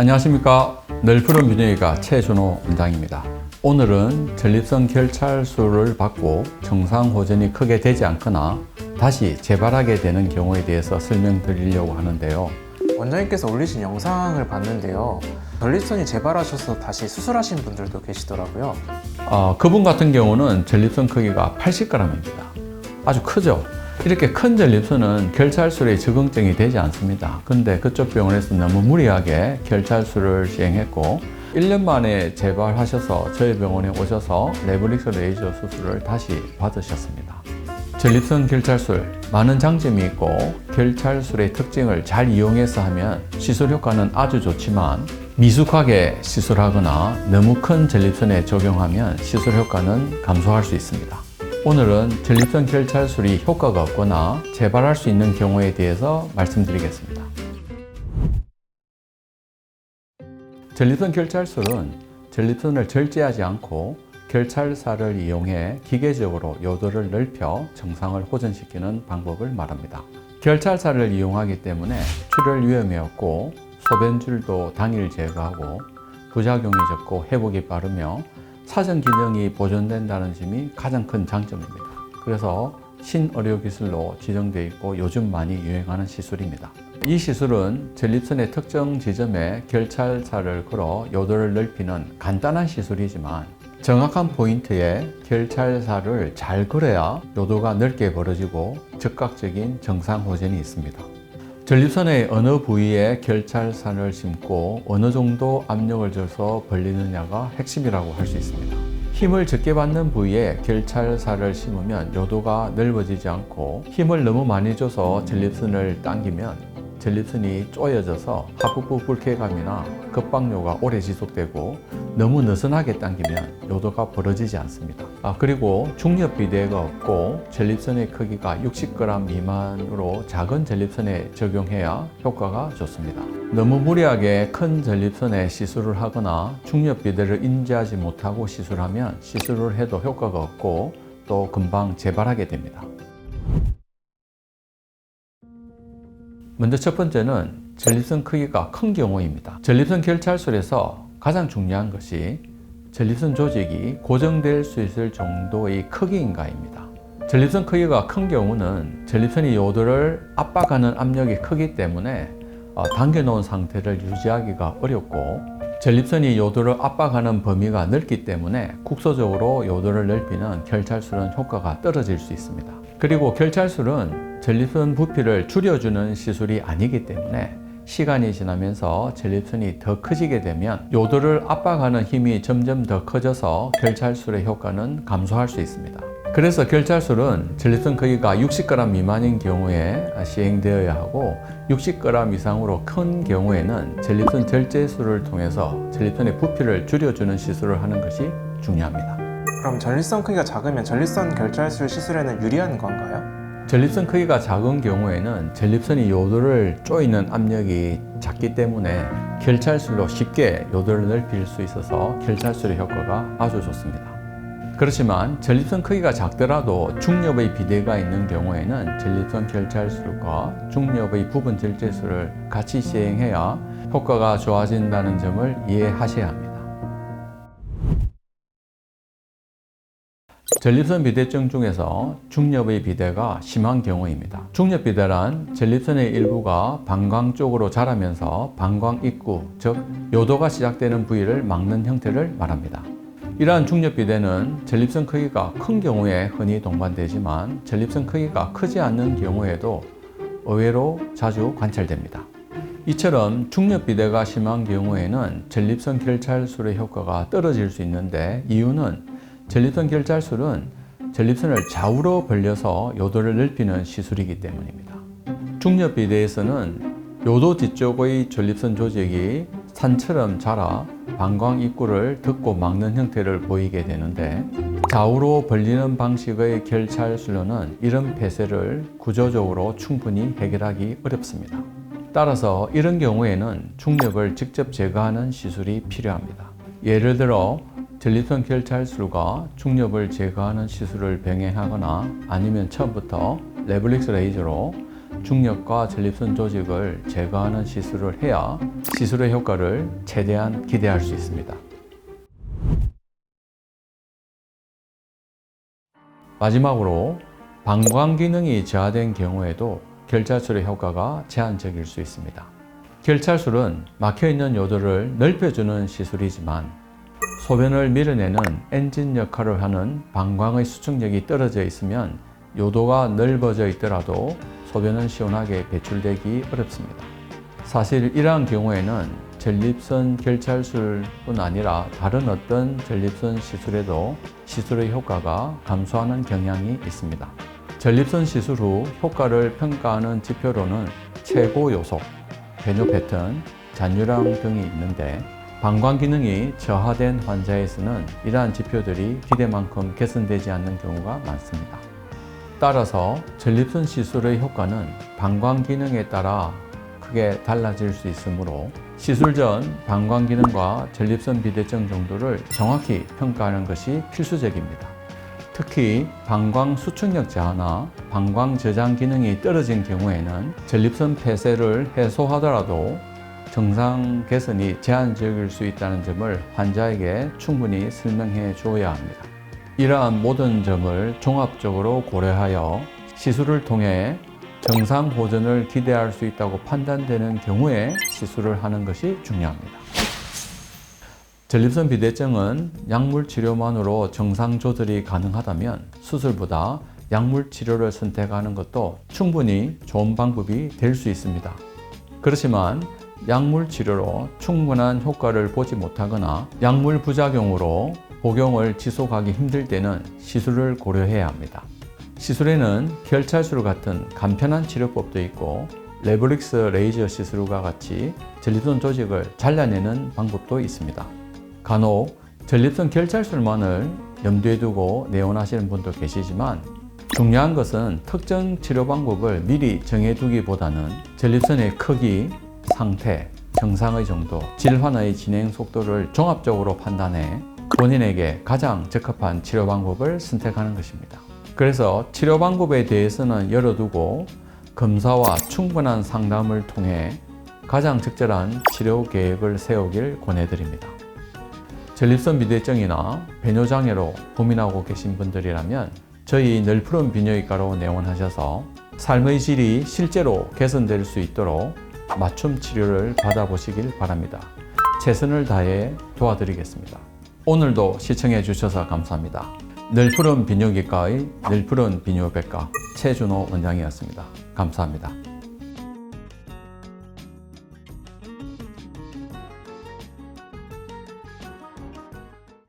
안녕하십니까. 널푸른 민영이가 최준호 원장입니다. 오늘은 전립선 결찰수를 받고 정상 호전이 크게 되지 않거나 다시 재발하게 되는 경우에 대해서 설명드리려고 하는데요. 원장님께서 올리신 영상을 봤는데요. 전립선이 재발하셔서 다시 수술하신 분들도 계시더라고요. 어, 그분 같은 경우는 전립선 크기가 80g입니다. 아주 크죠? 이렇게 큰 전립선은 결찰술에 적응증이 되지 않습니다. 근데 그쪽 병원에서 너무 무리하게 결찰술을 시행했고 1년 만에 재발하셔서 저희 병원에 오셔서 레블릭스 레이저 수술을 다시 받으셨습니다. 전립선 결찰술 많은 장점이 있고 결찰술의 특징을 잘 이용해서 하면 시술 효과는 아주 좋지만 미숙하게 시술하거나 너무 큰 전립선에 적용하면 시술 효과는 감소할 수 있습니다. 오늘은 전립선 결찰 술이 효과가 없거나 재발할 수 있는 경우에 대해서 말씀드리겠습니다. 전립선 결찰술은 전립선을 절제하지 않고 결찰사를 이용해 기계적으로 요도를 넓혀 정상을 호전시키는 방법을 말합니다. 결찰사를 이용하기 때문에 출혈 위험이 없고 소변줄도 당일 제거하고 부작용이 적고 회복이 빠르며 사전 기능이 보존된다는 점이 가장 큰 장점입니다. 그래서 신의료 기술로 지정되어 있고 요즘 많이 유행하는 시술입니다. 이 시술은 전립선의 특정 지점에 결찰사를 걸어 요도를 넓히는 간단한 시술이지만 정확한 포인트에 결찰사를 잘 걸어야 요도가 넓게 벌어지고 즉각적인 정상 호전이 있습니다. 전립선의 어느 부위에 결찰산을 심고 어느 정도 압력을 줘서 벌리느냐가 핵심이라고 할 수 있습니다. 힘을 적게 받는 부위에 결찰사를 심으면 요도가 넓어지지 않고 힘을 너무 많이 줘서 전립선을 당기면 전립선이 쪼여져서 하부부 불쾌감이나 급박료가 오래 지속되고 너무 느슨하게 당기면 요도가 벌어지지 않습니다. 아, 그리고 중력 비대가 없고 전립선의 크기가 60g 미만으로 작은 전립선에 적용해야 효과가 좋습니다. 너무 무리하게 큰 전립선에 시술을 하거나 중력 비대를 인지하지 못하고 시술하면 시술을 해도 효과가 없고 또 금방 재발하게 됩니다. 먼저 첫 번째는 전립선 크기가 큰 경우입니다. 전립선 결찰술에서 가장 중요한 것이 전립선 조직이 고정될 수 있을 정도의 크기인가입니다. 전립선 크기가 큰 경우는 전립선이 요도를 압박하는 압력이 크기 때문에 어, 당겨놓은 상태를 유지하기가 어렵고 전립선이 요도를 압박하는 범위가 넓기 때문에 국소적으로 요도를 넓히는 결찰술은 효과가 떨어질 수 있습니다. 그리고 결찰술은 전립선 부피를 줄여주는 시술이 아니기 때문에 시간이 지나면서 전립선이 더 커지게 되면 요도를 압박하는 힘이 점점 더 커져서 결찰술의 효과는 감소할 수 있습니다. 그래서 결찰술은 전립선 크기가 60g 미만인 경우에 시행되어야 하고 60g 이상으로 큰 경우에는 전립선 절제술을 통해서 전립선의 부피를 줄여주는 시술을 하는 것이 중요합니다. 그럼 전립선 크기가 작으면 전립선 결찰술 시술에는 유리한 건가요? 전립선 크기가 작은 경우에는 전립선이 요도를 쪼이는 압력이 작기 때문에 결찰술로 쉽게 요도를 넓힐 수 있어서 결찰술의 효과가 아주 좋습니다. 그렇지만 전립선 크기가 작더라도 중엽의 비대가 있는 경우에는 전립선 결찰술과 중엽의 부분 절제술을 같이 시행해야 효과가 좋아진다는 점을 이해하셔야 합니다. 전립선 비대증 중에서 중엽의 비대가 심한 경우입니다. 중엽 비대란 전립선의 일부가 방광 쪽으로 자라면서 방광 입구, 즉 요도가 시작되는 부위를 막는 형태를 말합니다. 이러한 중엽 비대는 전립선 크기가 큰 경우에 흔히 동반되지만 전립선 크기가 크지 않는 경우에도 의외로 자주 관찰됩니다. 이처럼 중엽 비대가 심한 경우에는 전립선 결찰술의 효과가 떨어질 수 있는데 이유는 전립선 결찰술은 전립선을 좌우로 벌려서 요도를 넓히는 시술이기 때문입니다. 중엽 비대에서는 요도 뒤쪽의 전립선 조직이 산처럼 자라 방광 입구를 덮고 막는 형태를 보이게 되는데 좌우로 벌리는 방식의 결찰술로는 이런 폐쇄를 구조적으로 충분히 해결하기 어렵습니다. 따라서 이런 경우에는 중력을 직접 제거하는 시술이 필요합니다. 예를 들어 전립선 결찰술과 중력을 제거하는 시술을 병행하거나 아니면 처음부터 레블릭스 레이저로 중력과 전립선 조직을 제거하는 시술을 해야 시술의 효과를 최대한 기대할 수 있습니다. 마지막으로 방광 기능이 저하된 경우에도 결찰술의 효과가 제한적일 수 있습니다. 결찰술은 막혀 있는 요도를 넓혀주는 시술이지만 소변을 밀어내는 엔진 역할을 하는 방광의 수축력이 떨어져 있으면 요도가 넓어져 있더라도 소변은 시원하게 배출되기 어렵습니다. 사실 이러한 경우에는 전립선 결찰술뿐 아니라 다른 어떤 전립선 시술에도 시술의 효과가 감소하는 경향이 있습니다. 전립선 시술 후 효과를 평가하는 지표로는 최고 요소, 배뇨 패턴, 잔유량 등이 있는데 방광 기능이 저하된 환자에서는 이러한 지표들이 기대만큼 개선되지 않는 경우가 많습니다. 따라서 전립선 시술의 효과는 방광 기능에 따라 크게 달라질 수 있으므로 시술 전 방광 기능과 전립선 비대증 정도를 정확히 평가하는 것이 필수적입니다. 특히 방광 수축력 저하나 방광 저장 기능이 떨어진 경우에는 전립선 폐쇄를 해소하더라도 정상 개선이 제한적일 수 있다는 점을 환자에게 충분히 설명해 주어야 합니다. 이러한 모든 점을 종합적으로 고려하여 시술을 통해 정상 보존을 기대할 수 있다고 판단되는 경우에 시술을 하는 것이 중요합니다. 전립선 비대증은 약물 치료만으로 정상 조절이 가능하다면 수술보다 약물 치료를 선택하는 것도 충분히 좋은 방법이 될 수 있습니다. 그렇지만 약물 치료로 충분한 효과를 보지 못하거나 약물 부작용으로 복용을 지속하기 힘들 때는 시술을 고려해야 합니다. 시술에는 결찰술 같은 간편한 치료법도 있고 레브릭스 레이저 시술과 같이 전립선 조직을 잘라내는 방법도 있습니다. 간혹 전립선 결찰술만을 염두에 두고 내원하시는 분도 계시지만 중요한 것은 특정 치료 방법을 미리 정해두기보다는 전립선의 크기, 상태, 증상의 정도, 질환의 진행 속도를 종합적으로 판단해 본인에게 가장 적합한 치료 방법을 선택하는 것입니다. 그래서 치료 방법에 대해서는 열어두고 검사와 충분한 상담을 통해 가장 적절한 치료 계획을 세우길 권해드립니다. 전립선 비대증이나 배뇨장애로 고민하고 계신 분들이라면 저희 널푸른 비뇨기과로 내원하셔서 삶의 질이 실제로 개선될 수 있도록 맞춤 치료를 받아보시길 바랍니다. 최선을 다해 도와드리겠습니다. 오늘도 시청해 주셔서 감사합니다. 널푸른 비뇨기과의 널푸른 비뇨백과 최준호 원장이었습니다. 감사합니다.